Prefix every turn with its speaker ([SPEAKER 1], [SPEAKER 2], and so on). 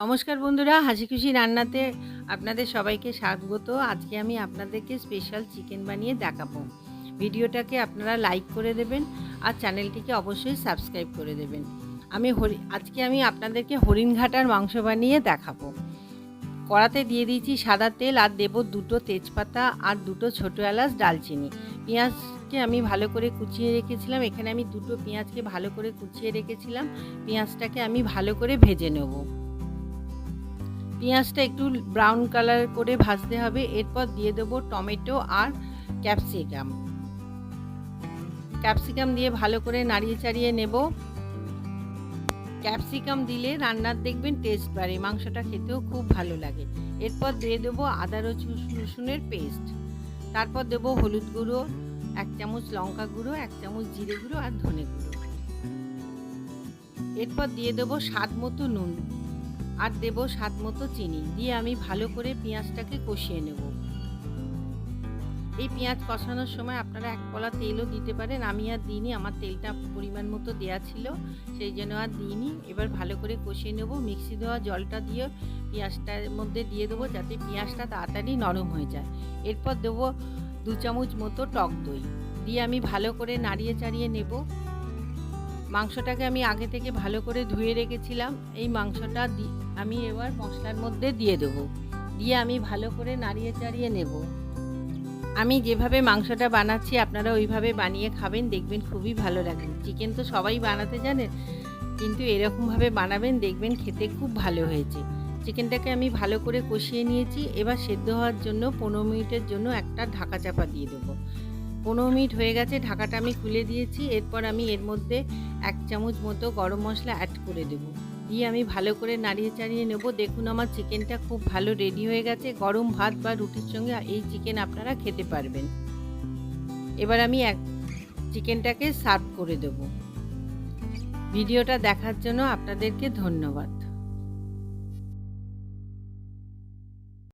[SPEAKER 1] নমস্কার বন্ধুরা, হাসি খুশি রান্নাতে আপনাদের সবাইকে স্বাগত। আজকে আমি আপনাদেরকে স্পেশাল চিকেন বানিয়ে দেখাবো। ভিডিওটাকে আপনারা লাইক করে দেবেন আর চ্যানেলটিকে অবশ্যই সাবস্ক্রাইব করে দেবেন। আমি হরি, আজকে আমি আপনাদেরকে হরিণঘাটার মাংস বানিয়ে দেখাবো। কড়াতে দিয়ে দিয়েছি সাদা তেল আর দেব দুটো তেজপাতা আর দুটো ছোটো এলাচ, ডালচিনি। পেঁয়াজকে আমি ভালো করে কুচিয়ে রেখেছিলাম। এখানে আমি দুটো পেঁয়াজকে ভালো করে কুচিয়ে রেখেছিলাম। পেঁয়াজটাকে আমি ভালো করে ভেজে নেব। পেঁয়াজটা একটু ব্রাউন কালার করে ভাজতে হবে। এরপর দিয়ে দেবো টমেটো আর ক্যাপসিকাম ক্যাপসিকাম দিয়ে ভালো করে নাড়িয়ে চাড়িয়ে নেব। ক্যাপসিকাম দিলে রান্নার দেখবেন টেস্ট বাড়ে, মাংসটা খেতেও খুব ভালো লাগে। এরপর দিয়ে দেবো আদা রসুন রসুনের পেস্ট তারপর দেবো হলুদ গুঁড়ো, এক চামচ লঙ্কা গুঁড়ো, এক চামচ জিরে গুঁড়ো আর ধনে গুঁড়ো। এরপর দিয়ে দেবো স্বাদ মতো নুন। আর দেব স্বাদ মতো চিনি। দিয়ে আমি ভালো করে পেঁয়াজটাকে কষিয়ে নেব। এই পেঁয়াজ কষানোর সময় আপনারা এক কলা তেলও দিতে পারেন। আমি আর দিইনি, আমার তেলটা পরিমাণ মতো দেওয়া ছিল, সেই জন্য আর দিইনি। এবার ভালো করে কষিয়ে নেব। মিক্সি দেওয়া জলটা দিয়ে পেঁয়াজটার মধ্যে দিয়ে দেবো যাতে পেঁয়াজটা তাড়াতাড়ি নরম হয়ে যায়। এরপর দেবো দু চামচ মতো টক দই। দিয়ে আমি ভালো করে নাড়িয়ে চাড়িয়ে নেব। মাংসটাকে আমি আগে থেকে ভালো করে ধুয়ে রেখেছিলাম। এই মাংসটা আমি এবার মশলার মধ্যে দিয়ে দেব। দিয়ে আমি ভালো করে নাড়িয়ে চাড়িয়ে নেব। আমি যেভাবে মাংসটা বানাচ্ছি, আপনারা ওইভাবে বানিয়ে খাবেন, দেখবেন খুবই ভালো লাগে। চিকেন তো সবাই বানাতে জানেন কিন্তু এরকমভাবে বানাবেন, দেখবেন খেতে খুব ভালো হয়েছে। চিকেনটাকে আমি ভালো করে কষিয়ে নিয়েছি। এবার সেদ্ধ হওয়ার জন্য, পনেরো মিনিটের জন্য একটা ঢাকা চাপা দিয়ে দেবো। পনেরো মিনিট হয়ে গেছে, ঢাকাটা আমি খুলে দিয়েছি। এরপর আমি এর মধ্যে এক চামচ মতো গরম মশলা অ্যাড করে দেব। দিয়ে আমি ভালো করে নাড়িয়ে চাড়িয়ে নেব। দেখুন আমার চিকেনটা খুব ভালো রেডি হয়ে গেছে। গরম ভাত বা রুটির সঙ্গে এই চিকেন আপনারা খেতে পারবেন। এবার আমি এক চিকেনটাকে সার্ভ করে দেব। ভিডিওটা দেখার জন্য আপনাদেরকে ধন্যবাদ।